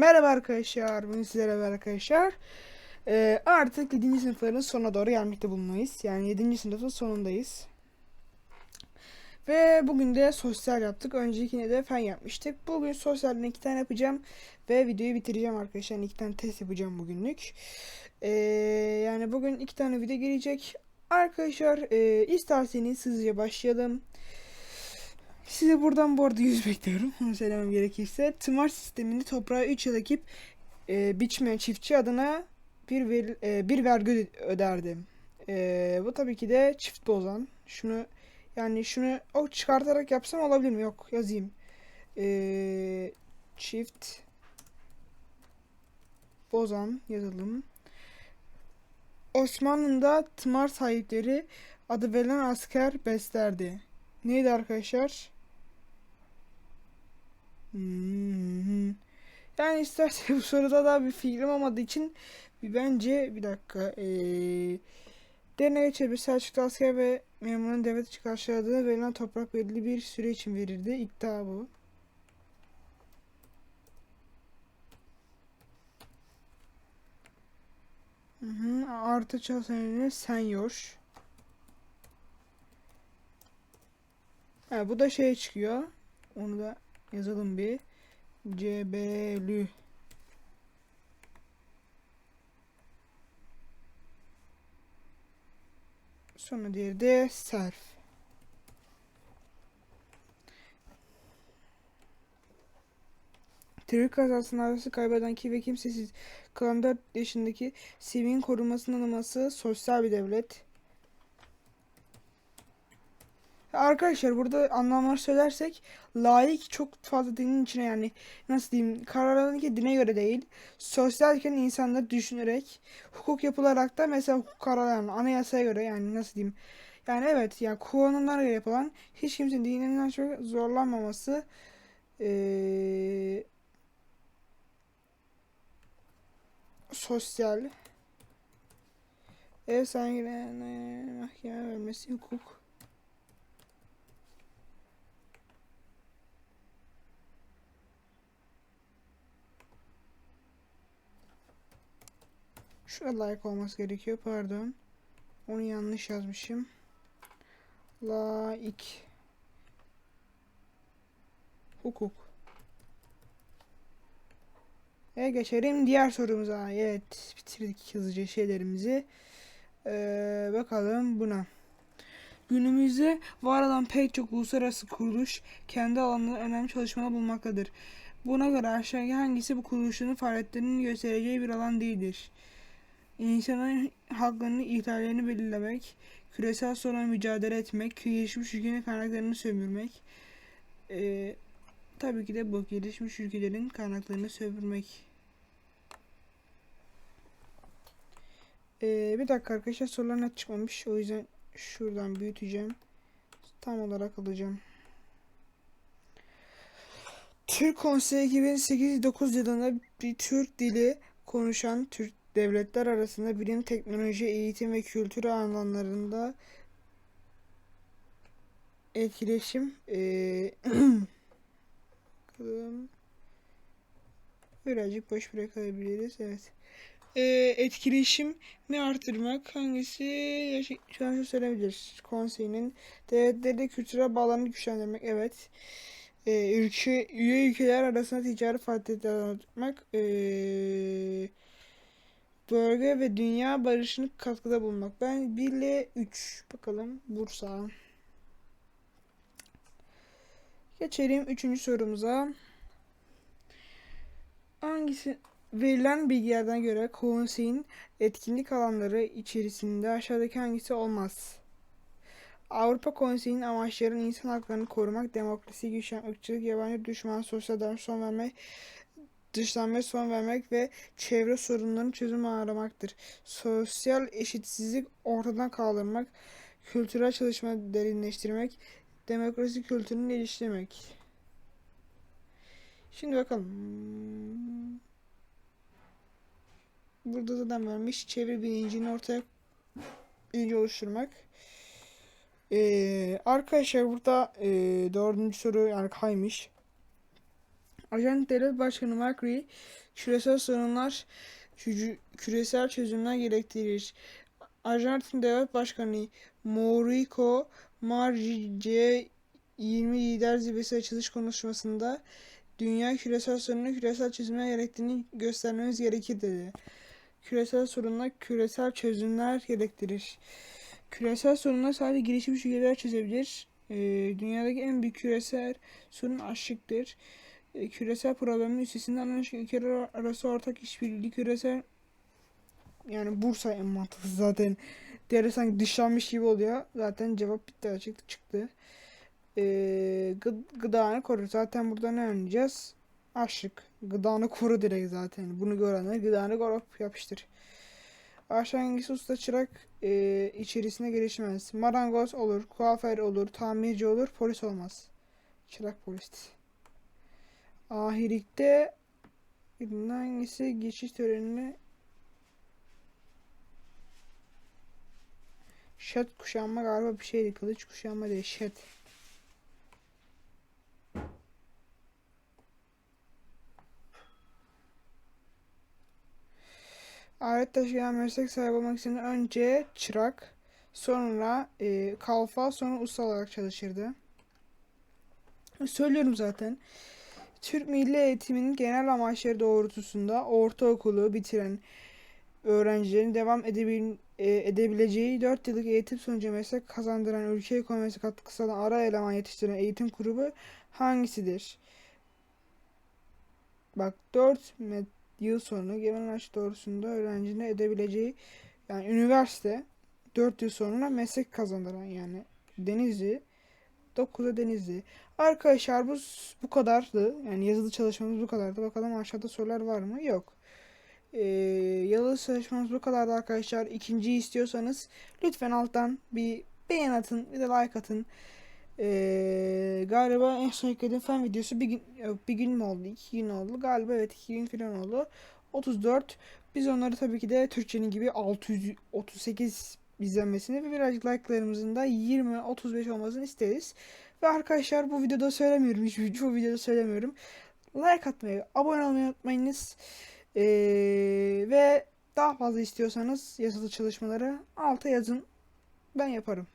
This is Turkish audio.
Merhaba arkadaşlar, bugün sizlere merhaba arkadaşlar. Ee, artık 7. sınıfların sonuna doğru gelmekte bulunmayız. Yani 7. sınıfın sonundayız. Ve bugün de sosyal yaptık. Öncekine de fen yapmıştık. Bugün sosyalden iki tane yapacağım. Ve videoyu bitireceğim arkadaşlar. Yani iki tane test yapacağım bugünlük. Ee, yani bugün iki tane video gelecek. Arkadaşlar e, isterseniz hızlıca başlayalım. Size buradan bu arada yüz bekliyorum. Onu söylemem gerekirse. Tımar sisteminde toprağa 3 yıl ekip e, biçmeyen çiftçi adına bir ver, e, bir vergi öde- öderdi. E, bu tabii ki de çift bozan. Şunu yani şunu o çıkartarak yapsam olabilir mi? Yok yazayım. E, çift bozan yazalım. Osmanlı'da tımar sahipleri adı verilen asker beslerdi. Neydi arkadaşlar? Hmm. Yani istersen bu soruda da bir fikrim olmadığı için bir bence bir dakika ee, derine geçer bir Selçuklu asker ve memurun devlet için karşıladığı verilen toprak belirli bir süre için verirdi. İddia bu. Hı hı. Artı çalışanı senyor. Ha, bu da şey çıkıyor. Onu da yazalım bir. Cebelü. Sonra diğeri de serf. Trafik kazasında arası kaybeden ki ve kimsesiz kalan 4 yaşındaki sivil korunmasının alınması sosyal bir devlet. Arkadaşlar burada anlamları söylersek layık çok fazla dinin içine yani nasıl diyeyim kararlarındaki dine göre değil sosyalken insanları düşünerek hukuk yapılarak da mesela hukuk kararlarına anayasaya göre yani nasıl diyeyim yani evet yani kullanımlara göre yapılan hiç kimsenin dininden çok zorlanmaması eee, sosyal ev sahibine mahkeme vermesi hukuk Şurada like olması gerekiyor. Pardon. Onu yanlış yazmışım. Like. Hukuk. E geçelim diğer sorumuza. Evet. Bitirdik hızlıca şeylerimizi. Ee, bakalım buna. Günümüzde var olan pek çok uluslararası kuruluş kendi alanında önemli çalışmalar bulunmaktadır. Buna göre aşağıdaki hangisi bu kuruluşların faaliyetlerinin göstereceği bir alan değildir? İnsanın haklarını ihlallerini belirlemek, küresel soruna mücadele etmek, gelişmiş ülkenin kaynaklarını sömürmek. Ee, tabii ki de bu gelişmiş ülkelerin kaynaklarını sömürmek. Ee, bir dakika arkadaşlar sorular net çıkmamış. O yüzden şuradan büyüteceğim. Tam olarak alacağım. Türk Konseyi 2008-9 yılında bir Türk dili konuşan Türk devletler arasında bilim, teknoloji, eğitim ve kültür alanlarında etkileşim bakalım. birazcık boş bırakabiliriz evet. Eee etkileşimi artırmak hangisi? Şu an şu söyleyebiliriz konseyinin devletleri kültürel bağlarını güçlendirmek evet. Eee, ülke üye ülkeler arasında ticaret faaliyetleri arttırmak eee bölge ve dünya barışına katkıda bulunmak. Ben 1 ile 3 bakalım Bursa. Geçelim 3. sorumuza. Hangisi verilen bilgilerden göre konseyin etkinlik alanları içerisinde aşağıdaki hangisi olmaz? Avrupa Konseyi'nin amaçları insan haklarını korumak, demokrasi, güçlenmek, ırkçılık, yabancı düşman, sosyal son vermek, dışlanmaya son vermek ve çevre sorunlarının çözümü aramaktır. Sosyal eşitsizlik ortadan kaldırmak, kültürel çalışma derinleştirmek, demokrasi kültürünü geliştirmek. Şimdi bakalım. Burada zaten vermiş çevre bilincini ortaya bilgi oluşturmak. Ee, arkadaşlar burada e, dördüncü soru yani kaymış. Arjantin Devlet Başkanı Macri, küresel sorunlar küresel çözümler gerektirir. Arjantin Devlet Başkanı Mauricio Macri G20 Lider Zirvesi açılış konuşmasında dünya küresel sorunu küresel çözümler gerektiğini göstermemiz gerekir dedi. Küresel sorunlar küresel çözümler gerektirir. Küresel sorunlar sadece gelişmiş ülkeler çözebilir. Ee, dünyadaki en büyük küresel sorun açlıktır. Ee, küresel problemin üstesinden anlaşık ülkeler arası ortak işbirliği küresel yani Bursa en mantıklı zaten. Diğeri sanki dışlanmış gibi oluyor. Zaten cevap bitti açık çıktı. Ee, gı- gıdanı koru. Zaten burada ne öğreneceğiz? Açlık. Gıdanı koru direkt zaten. Bunu görenler gıdanı korup yapıştır. Aşağı hangisi usta çırak e, içerisine gelişmez. Marangoz olur, kuaför olur, tamirci olur, polis olmaz. Çırak polis. Birinden hangisi geçiş törenine Şet kuşanma galiba bir şeydi. Kılıç kuşanma değil. Şet. Alet taşıyan meslek sahibi olmak için önce çırak, sonra e, kalfa, sonra usta olarak çalışırdı. Söylüyorum zaten. Türk Milli Eğitiminin genel amaçları doğrultusunda ortaokulu bitiren öğrencilerin devam edebil e, edebileceği 4 yıllık eğitim sonucu meslek kazandıran ülke ekonomisi katkı sağlayan ara eleman yetiştiren eğitim kurumu hangisidir? Bak 4 met- yıl sonra genel amaç doğrusunda öğrencinin edebileceği yani üniversite 4 yıl sonra meslek kazandıran yani Denizli 9'da Denizli. Arkadaşlar bu bu kadardı. Yani yazılı çalışmamız bu kadardı. Bakalım aşağıda sorular var mı? Yok. Ee, yazılı çalışmamız bu kadardı arkadaşlar. İkinciyi istiyorsanız lütfen alttan bir beğen atın, bir de like atın. Ee, galiba en son yüklediğim fen videosu bir gün, bir gün mü oldu? iki gün oldu. Galiba evet iki gün falan oldu. 34. Biz onları tabii ki de Türkçenin gibi 638 izlenmesini ve birazcık like'larımızın da 20-35 olmasını isteriz. Ve arkadaşlar bu videoda söylemiyorum. Hiç bu videoda söylemiyorum. Like atmayı, abone olmayı unutmayınız. Ee, ve daha fazla istiyorsanız yazılı çalışmaları alta yazın. Ben yaparım.